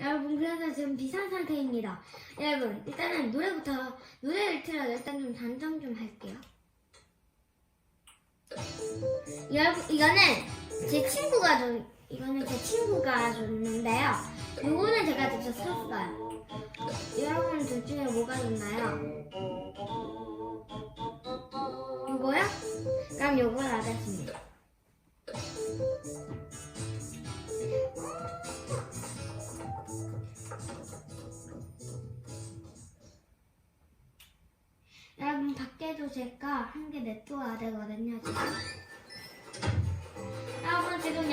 여러분 그래서 지금 비상 상태입니다. 여러분 일단은 노래부터 노래를 틀어서 일단 좀 단정 좀 할게요. 여러분 이거는 제 친구가 줬 이거는 제 친구가 줬는데요. 요거는 제가 직접 썼어요. 여러분 둘 중에 뭐가 좋나요?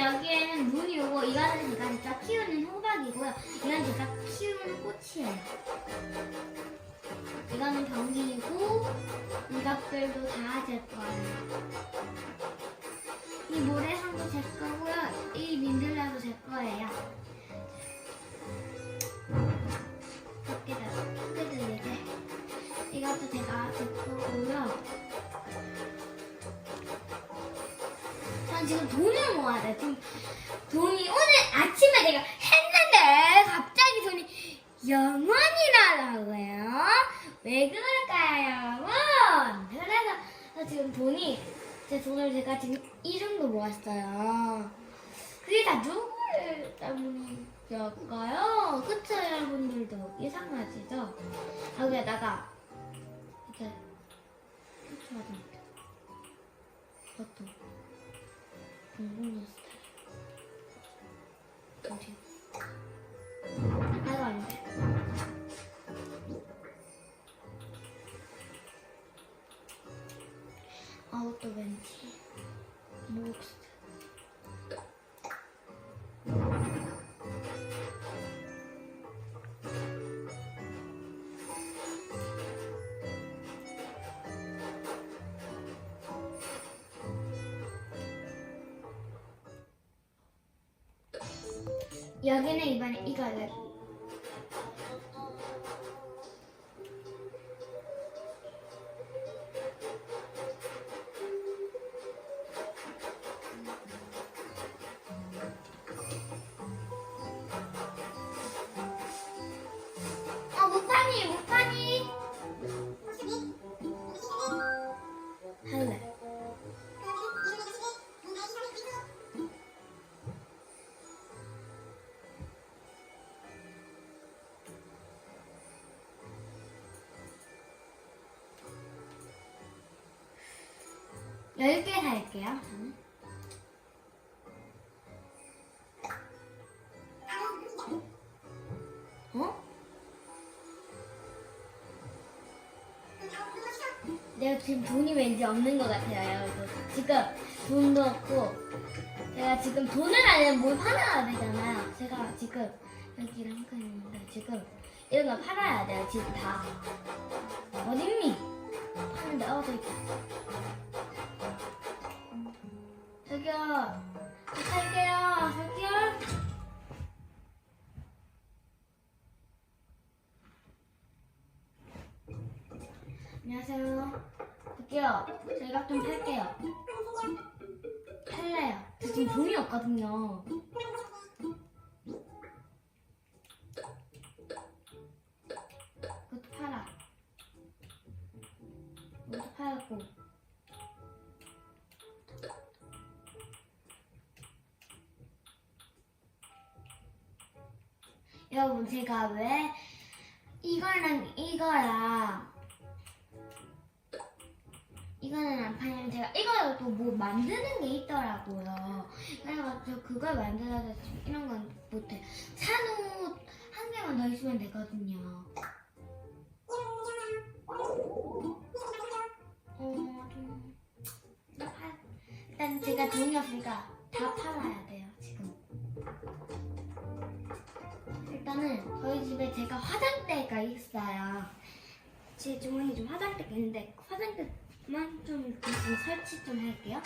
여기에는 눈이 오고 이거는 제가 진짜 키우는 호박이고요. 이건 제가 키우는 꽃이에요. 이거는 병이고 이것들도 다 제 거예요. 이 모래상도 제 거고요. 이 민들레도 제 거예요. 지금 돈을 모아야 돼. 지금 돈이 오늘 아침에 내가 했는데 갑자기 돈이 영원이라고요. 왜 그럴까요, 여러분? 그래서 저 지금 돈이 제 돈을 제가 지금 이 정도 모았어요. 그게 다 누구를 때문일까요? 그쵸, 여러분들도 예상하시죠? 여기에다가 이렇게 붙여야 됩니다. 그것도 스타일. 어디? 여기는 이번에 이거를 어 무파니 무파니 10개 살게요, 어? 내가 지금 돈이 왠지 없는 것 같아요, 여러분. 지금 돈도 없고, 제가 지금 돈을 아니면 뭘 팔아야 되잖아요. 제가 지금 여기랑 한칸 있는데, 지금 이런 거 팔아야 돼요, 지금 다. 어딨니? 파는데, 어, 저기. 저기요. 저 살게요. 저기요. 안녕하세요. 저기요. 저희가 좀 팔게요. 팔래요. 저 지금 돈이 없거든요. 여러분 제가 왜 이거랑 이거랑 이거는 안 파냐면 제가 이거도 뭐 만드는 게 있더라고요. 그래가지고 그걸 만들어서 지금 이런 건 못해. 산옷 한 개만 더 있으면 되거든요. 어, 좀... 일단 제가 돈이 없으니까 제가 화장대가 있어요. 제 주머니 좀 화장대가 있는데 화장대만 좀 좀 설치 좀 할게요.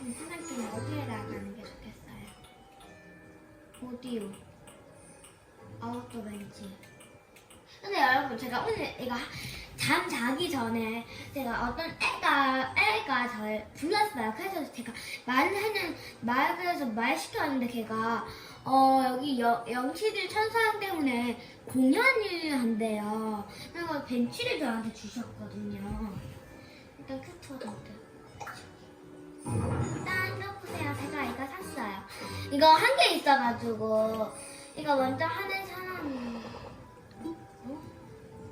음, 화장대는 어디에다 가는 게 좋겠어요? 오디오, 아웃도어 벤치. 근데 여러분 제가 오늘 이거 잠 자기 전에 제가 어떤 애가 애가 저를 불렀어요. 그래서 제가 말하는 말 그래서 말 시켜왔는데 걔가 어 여기 여, 영치들 천사형 때문에 공연을 한대요. 그래서 벤치를 저한테 주셨거든요. 일단 큐트하던데. 일단 이거 보세요. 제가 이거 샀어요. 이거 한 개 있어가지고 이거 먼저 하는 사람이 어?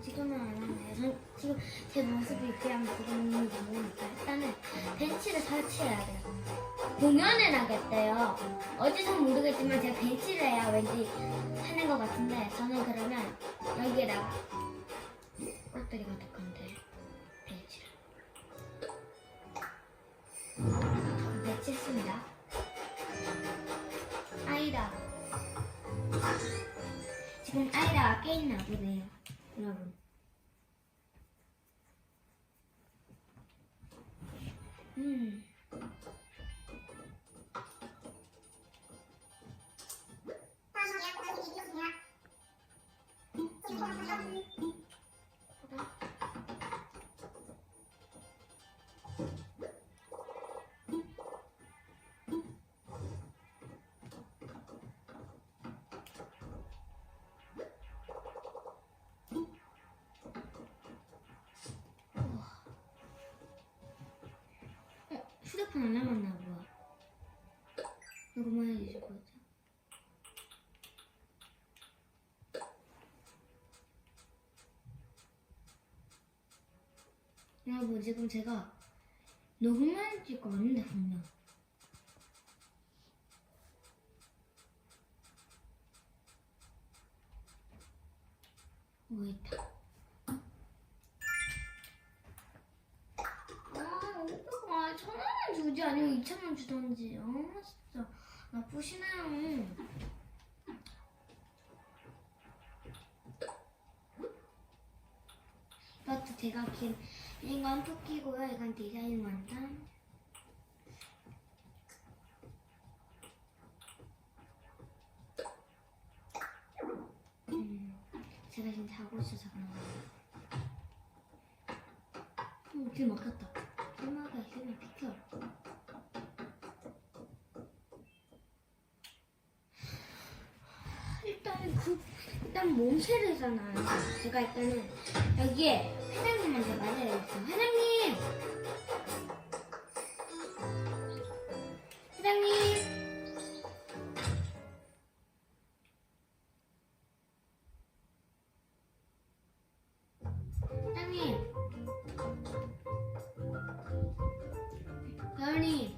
지금은 안 하네. 전 지금 제 모습이 그냥 지금 모르니까 일단은 벤치를 설치해야 돼요. 공연을 하겠대요. 어디서 모르겠지만 제가 벤치를 해야 왠지 하는 것 같은데 저는 그러면 여기에다가 꽃들이가 될 건데 벤치를 배치했습니다. 아이다. 지금 아이다가 깨있나 보네요, 여러분. 음. 휴대폰 안 남았나 봐. 이거만 해주실 거죠? 여러분 지금 제가 녹음할 거 아닌데 분명. 뭐 있다. 아, 오빠가 천 원은 주지 아니면 이천 원 주던지. 아, 진짜 나쁘시네요. 이것도 제가 긴 이건 토끼고요. 이건 디자인 완전. 음, 제가 지금 자고 있어서 그런 거예요. 음, 길 막혔다. 엄마가 있으면 비켜. 일단 그 일단 몸체르잖아요. 제가 일단은 여기에 회장님한테 말해야겠어. 회장님. 회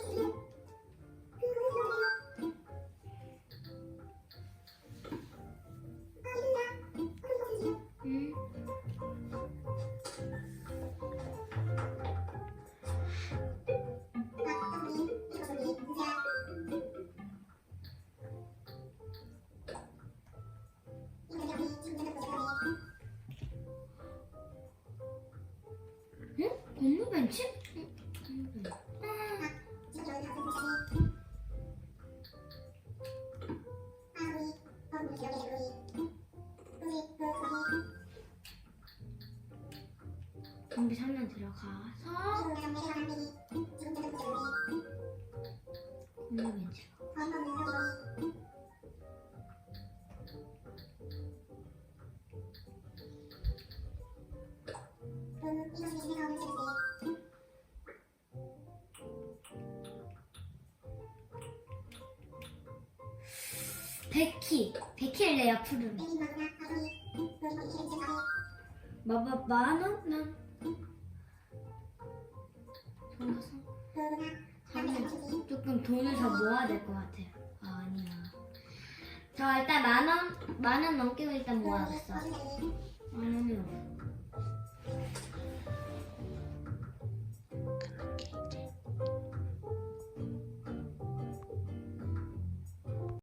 경비 3년 들어가서 100키 100키를 내요 푸른 만원? 난 좋아서 저는 조금 돈을 더 모아야 될 것 같아요. 아 아니야. 저 일단 만원 만원 넘기고 일단 모아야겠어. 만 원이 없어